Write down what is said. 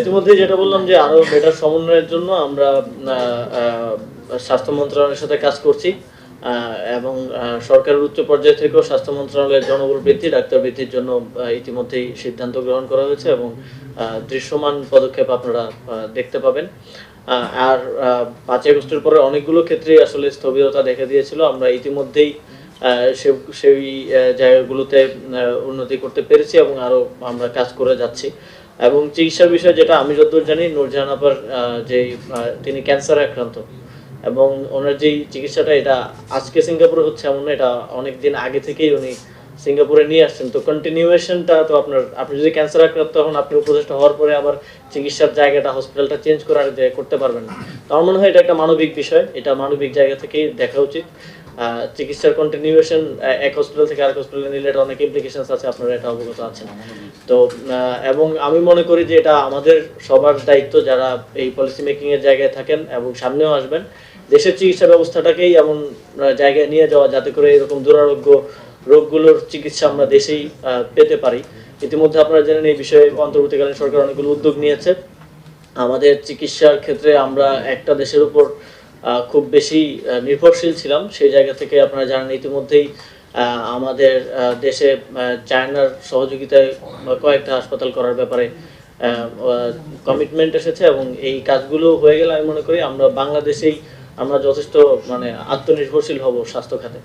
ইতিমধ্যে যেটা বললাম যে আরও বেটার সমন্বয়ের জন্য আমরা স্বাস্থ্য মন্ত্রণালয়ের সাথে কাজ করছি। এবং সরকারের উচ্চ পর্যায় থেকেও স্বাস্থ্য মন্ত্রণালয়ের জনবল বৃদ্ধি, ডাক্তার বৃদ্ধির জন্য ইতিমধ্যেই সিদ্ধান্ত গ্রহণ করা হয়েছে এবং দৃশ্যমান পদক্ষেপ আপনারা দেখতে পাবেন। আর পাঁচই আগস্টের পরে অনেকগুলো ক্ষেত্রেই আসলে স্থবিরতা দেখা দিয়েছিল। আমরা ইতিমধ্যেই সেই জায়গাগুলোতে উন্নতি করতে পেরেছি এবং আরও আমরা কাজ করে যাচ্ছি। এবং চিকিৎসার বিষয়ে যেটা আমি যতদূর জানি, নূরজাহান আপার যে তিনি ক্যান্সার আক্রান্ত। এবং ওনার যেই চিকিৎসাটা, এটা আজকে সিঙ্গাপুরে হচ্ছে এমন এটা অনেকদিন আগে থেকেই উনি সিঙ্গাপুরে নিয়ে আসছেন, তো কন্টিনিউয়েশনটা তো আপনার, আপনি যদি ক্যান্সার আক্রান্ত হন, আপনি উপদেষ্টা হওয়ার পরে আবার চিকিৎসার জায়গাটা হসপিটালটা চেঞ্জ করার করতে পারবেন না। তো আমার মনে হয় এটা একটা মানবিক বিষয়, এটা মানবিক জায়গা থেকেই দেখা উচিত। চিকিৎসার কন্টিনিউয়েশন এক হসপিটাল থেকে আরেক হসপিটালে নিলে এটা অনেক ইমপ্লিকেশনস আছে, আপনারা এটা অবগত আছেন। তো এবং আমি মনে করি যে এটা আমাদের সবার দায়িত্ব যারা এই পলিসি মেকিং এর জায়গায় থাকেন এবং সামনেও আসবেন, দেশের চিকিৎসা ব্যবস্থাটাকেই এমন জায়গায় নিয়ে যাওয়া, যাতে করে এরকম দুরারোগ্য রোগগুলোর চিকিৎসা আমরা দেশেই পেতে পারি। ইতিমধ্যে আপনারা জানেন এই বিষয়ে অন্তর্বর্তীকালীন সরকার অনেকগুলো উদ্যোগ নিয়েছে। আমাদের চিকিৎসার ক্ষেত্রে আমরা একটা দেশের উপর খুব বেশি নির্ভরশীল ছিলাম। সেই জায়গা থেকে আপনারা জানেন ইতিমধ্যেই আমাদের দেশে চায়নার সহযোগিতায় কয়েকটা হাসপাতাল করার ব্যাপারে কমিটমেন্ট এসেছে এবং এই কাজগুলো হয়ে গেলে আমি মনে করি আমরা বাংলাদেশেই আমরা যথেষ্ট মানে আত্মনির্ভরশীল হব স্বাস্থ্য খাতে।